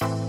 you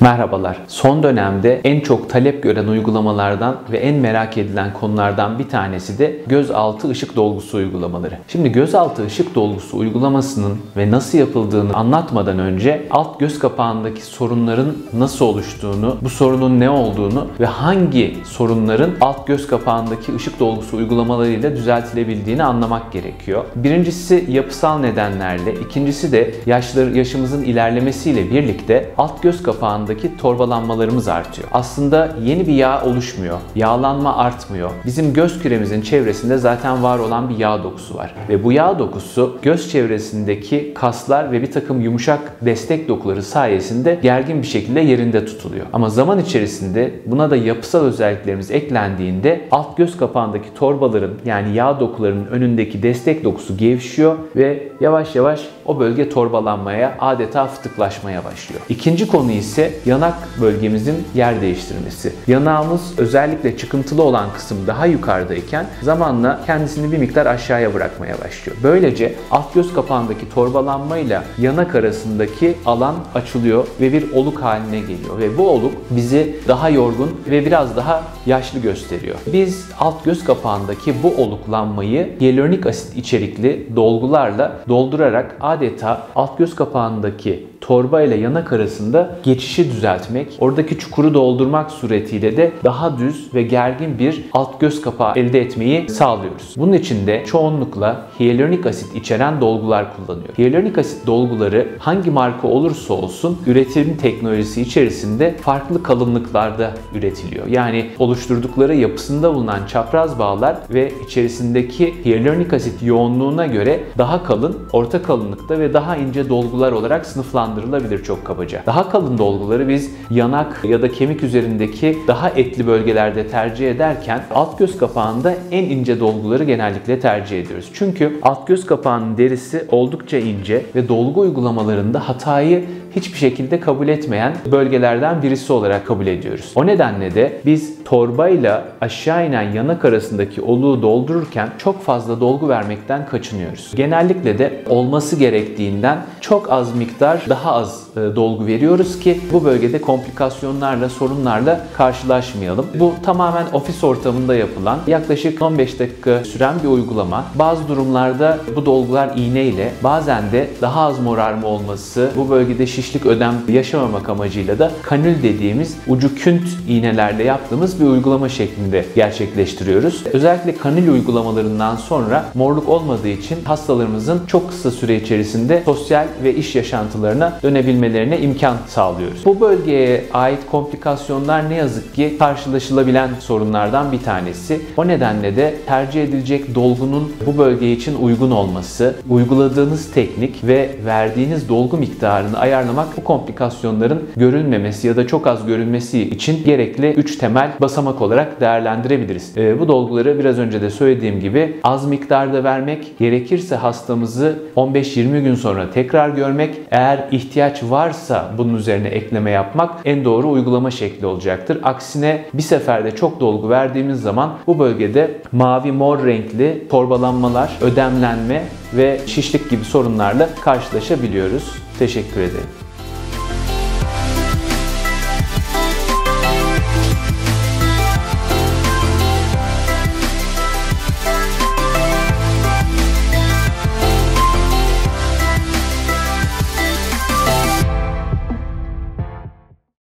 Merhabalar. Son dönemde en çok talep gören uygulamalardan ve en merak edilen konulardan bir tanesi de gözaltı ışık dolgusu uygulamaları. Şimdi gözaltı ışık dolgusu uygulamasının ve nasıl yapıldığını anlatmadan önce alt göz kapağındaki sorunların nasıl oluştuğunu, bu sorunun ne olduğunu ve hangi sorunların alt göz kapağındaki ışık dolgusu uygulamalarıyla düzeltilebildiğini anlamak gerekiyor. Birincisi yapısal nedenlerle, ikincisi de yaşlar, yaşımızın ilerlemesiyle birlikte alt göz kapağındaki arasındaki torbalanmalarımız artıyor. Aslında yeni bir yağ oluşmuyor. Yağlanma artmıyor. Bizim göz küremizin çevresinde zaten var olan bir yağ dokusu var. Ve bu yağ dokusu göz çevresindeki kaslar ve bir takım yumuşak destek dokuları sayesinde gergin bir şekilde yerinde tutuluyor. Ama zaman içerisinde buna da yapısal özelliklerimiz eklendiğinde alt göz kapağındaki torbaların yani yağ dokularının önündeki destek dokusu gevşiyor ve yavaş yavaş o bölge torbalanmaya adeta fıtıklaşmaya başlıyor. İkinci konu ise yanak bölgemizin yer değiştirmesi. Yanağımız özellikle çıkıntılı olan kısım daha yukarıdayken zamanla kendisini bir miktar aşağıya bırakmaya başlıyor. Böylece alt göz kapağındaki torbalanmayla yanak arasındaki alan açılıyor ve bir oluk haline geliyor ve bu oluk bizi daha yorgun ve biraz daha yaşlı gösteriyor. Biz alt göz kapağındaki bu oluklanmayı hyaluronik asit içerikli dolgularla doldurarak adeta alt göz kapağındaki torba ile yanak arasında geçişi düzeltmek, oradaki çukuru doldurmak suretiyle de daha düz ve gergin bir alt göz kapağı elde etmeyi sağlıyoruz. Bunun için de çoğunlukla hyaluronik asit içeren dolgular kullanıyor. Hyaluronik asit dolguları hangi marka olursa olsun üretim teknolojisi içerisinde farklı kalınlıklarda üretiliyor. Yani oluşturdukları yapısında bulunan çapraz bağlar ve içerisindeki hyaluronik asit yoğunluğuna göre daha kalın, orta kalınlıkta ve daha ince dolgular olarak sınıflandırılıyor adlandırılabilir çok kabaca. Daha kalın dolguları biz yanak ya da kemik üzerindeki daha etli bölgelerde tercih ederken alt göz kapağında en ince dolguları genellikle tercih ediyoruz. Çünkü alt göz kapağının derisi oldukça ince ve dolgu uygulamalarında hatayı hiçbir şekilde kabul etmeyen bölgelerden birisi olarak kabul ediyoruz. O nedenle de biz torbayla aşağı inen yanak arasındaki oluğu doldururken çok fazla dolgu vermekten kaçınıyoruz. Genellikle de olması gerektiğinden çok az miktar daha az e, dolgu veriyoruz ki bu bölgede komplikasyonlarla, sorunlarla karşılaşmayalım. Bu tamamen ofis ortamında yapılan yaklaşık 15 dakika süren bir uygulama. Bazı durumlarda bu dolgular iğne ile bazen de daha az morarma olması, bu bölgede şişlik ödem yaşamamak amacıyla da kanül dediğimiz ucu künt iğnelerle yaptığımız bir uygulama şeklinde gerçekleştiriyoruz. Özellikle kanül uygulamalarından sonra morluk olmadığı için hastalarımızın çok kısa süre içerisinde sosyal ve iş yaşantılarına dönebilmelerine imkan sağlıyoruz. Bu bölgeye ait komplikasyonlar ne yazık ki karşılaşılabilen sorunlardan bir tanesi. O nedenle de tercih edilecek dolgunun bu bölge için uygun olması, uyguladığınız teknik ve verdiğiniz dolgu miktarını ayarlamak bu komplikasyonların görülmemesi ya da çok az görülmesi için gerekli 3 temel basamak olarak değerlendirebiliriz. E, bu dolguları biraz önce de söylediğim gibi az miktarda vermek, gerekirse hastamızı 15-20 gün sonra tekrar görmek, eğer ihtiyaç varsa bunun üzerine ekleme yapmak en doğru uygulama şekli olacaktır. Aksine bir seferde çok dolgu verdiğimiz zaman bu bölgede mavi mor renkli torbalanmalar, ödemlenme ve şişlik gibi sorunlarla karşılaşabiliyoruz. Teşekkür ederim.